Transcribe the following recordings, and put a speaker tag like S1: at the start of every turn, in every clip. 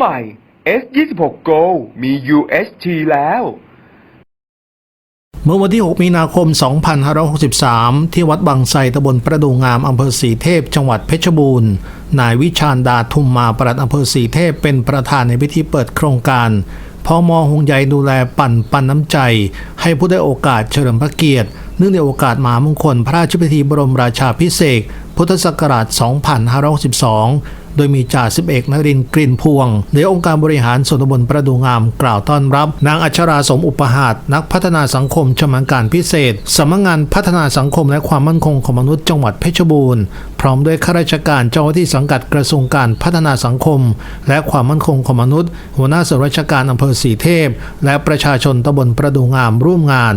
S1: ใหม่ S26 Go มี UHT แล้ว
S2: เมื่อวันที่ 6 มีนาคม 2563 ที่วัดบางไทรตำบลประดูงามอำเภอสีเทพ จังหวัดเพชรบูรณ์ นายวิชาญดาทุมมาปลัดอำเภอสีเทพเป็นประธานในพิธีเปิดโครงการพอมอหงใยดูแลปั่นปันน้ำใจ ให้ผู้ได้โอกาสเฉลิมพระเกียรติ เนื่องในโอกาสมหามงคลพระราชพิธีบรมราชาพิเศษพุทธศักราช 2562 โดยมีจ่าสิบเอกนรินทร์กลิ่นพวงในองค์การบริหารส่วนตำบลประดูงามกล่าวต้อนรับ นางอัชราสมอุปหาตนักพัฒนาสังคมชำนาญการพิเศษสำนักงานพัฒนาสังคมและความมั่นคงของมนุษย์จังหวัดเพชรบูรณ์ พร้อมด้วยข้าราชการเจ้าหน้าที่สังกัดกระทรวงการพัฒนาสังคม และความมั่นคงของมนุษย์ หัวหน้าส่วนราชการอำเภอสีเทพ และประชาชนตำบลประดูงามร่วมงาน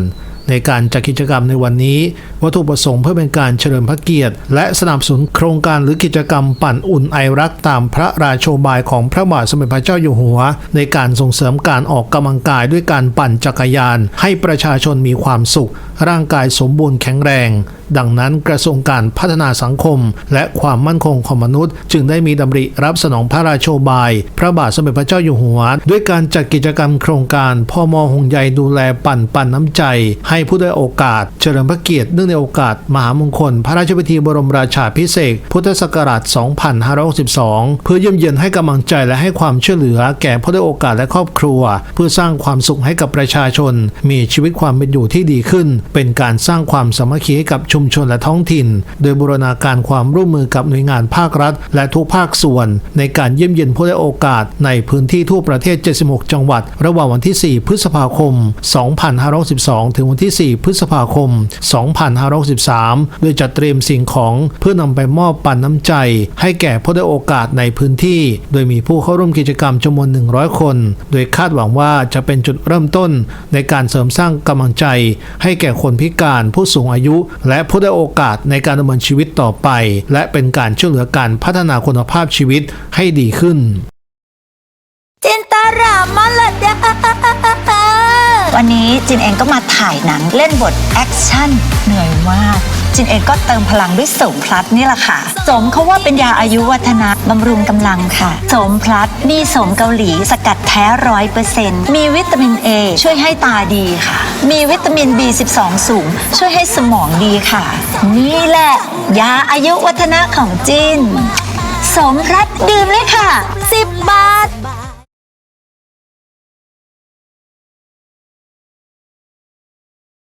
S2: ในการจัดกิจกรรมในวันนี้ วัตถุประสงค์เพื่อเป็นการเฉลิมพระเกียรติ และสนับสนุนโครงการหรือกิจกรรมปั่นอุ่นไอรักตามพระราโชบายของพระบาทสมเด็จพระเจ้าอยู่หัว ในการส่งเสริมการออกกำลังกายด้วยการปั่นจักรยาน ให้ประชาชนมีความสุขร่างกายสมบูรณ์แข็งแรง ดังนั้นกระทรวงการพัฒนาสังคม และความมั่นคงของมนุษย์ จึงได้มีดำริรับสนองพระราโชบาย พระบาทสมเด็จพระเจ้าอยู่หัว ด้วยการจัดกิจกรรมโครงการพ่อมอหงใยดูแลปั่นปั่นน้ำใจ ให้ผู้ได้โอกาส เฉลิมพระเกียรติเนื่องในโอกาส มหามงคล พระราชพิธีบรมราชาพิเศษพุทธศักราช 2562 เพื่อเยี่ยมเยียนให้กำลังใจและให้ความช่วยเหลือแก่ผู้ได้โอกาสและครอบครัว เพื่อสร้างความสุขให้กับประชาชน มีชีวิตความเป็นอยู่ที่ดีขึ้นเป็นการสร้างความสามัคคีให้กับชุมชนและท้องถิ่น โดยบูรณาการความร่วมมือกับหน่วยงานภาครัฐ และทุกภาคส่วน ในการเยี่ยมเยียนผู้ได้โอกาสในพื้นที่ทั่วประเทศ 76 จังหวัด ระหว่างวันที่ 4 พฤษภาคม 2512 ถึงวันที่ 4 พฤษภาคม 2513 โดยจัดเตรียมสิ่งของเพื่อนำไปมอบปันน้ำใจ ให้แก่ผู้ได้โอกาสในพื้นที่ โดยมีผู้เข้าร่วมกิจกรรมจำนวน 100 คน โดยคาดหวังว่าจะเป็นจุดเริ่มต้น ในการเสริมสร้างกำลังใจ ให้แก่คนพิการผู้สูงอายุ และผู้ได้โอกาสในการดำเนินชีวิตต่อไป และเป็นการช่วยเหลือการพัฒนาคุณภาพชีวิตให้ดีขึ้น
S3: จินตารามาละดาวันนี้จินเองก็มาถ่ายหนังเล่นบทแอคชั่นเหนื่อยมาก จินเองก็เติมพลังด้วยโสมพลัสนี่แหละค่ะสมเขาว่าเป็นยาอายุวัฒนะบำรุงกำลังค่ะโสมพลัสมีโสมเกาหลีสกัดแท้ร้อยเปอร์เซ็นต์มีวิตามิน A ช่วยให้ตาดีค่ะ มีวิตามิน B12 สูง ช่วยให้สมองดีค่ะ นี่แหละยาอายุวัฒนะของจินสมพลัดดื่มเลยค่ะ 10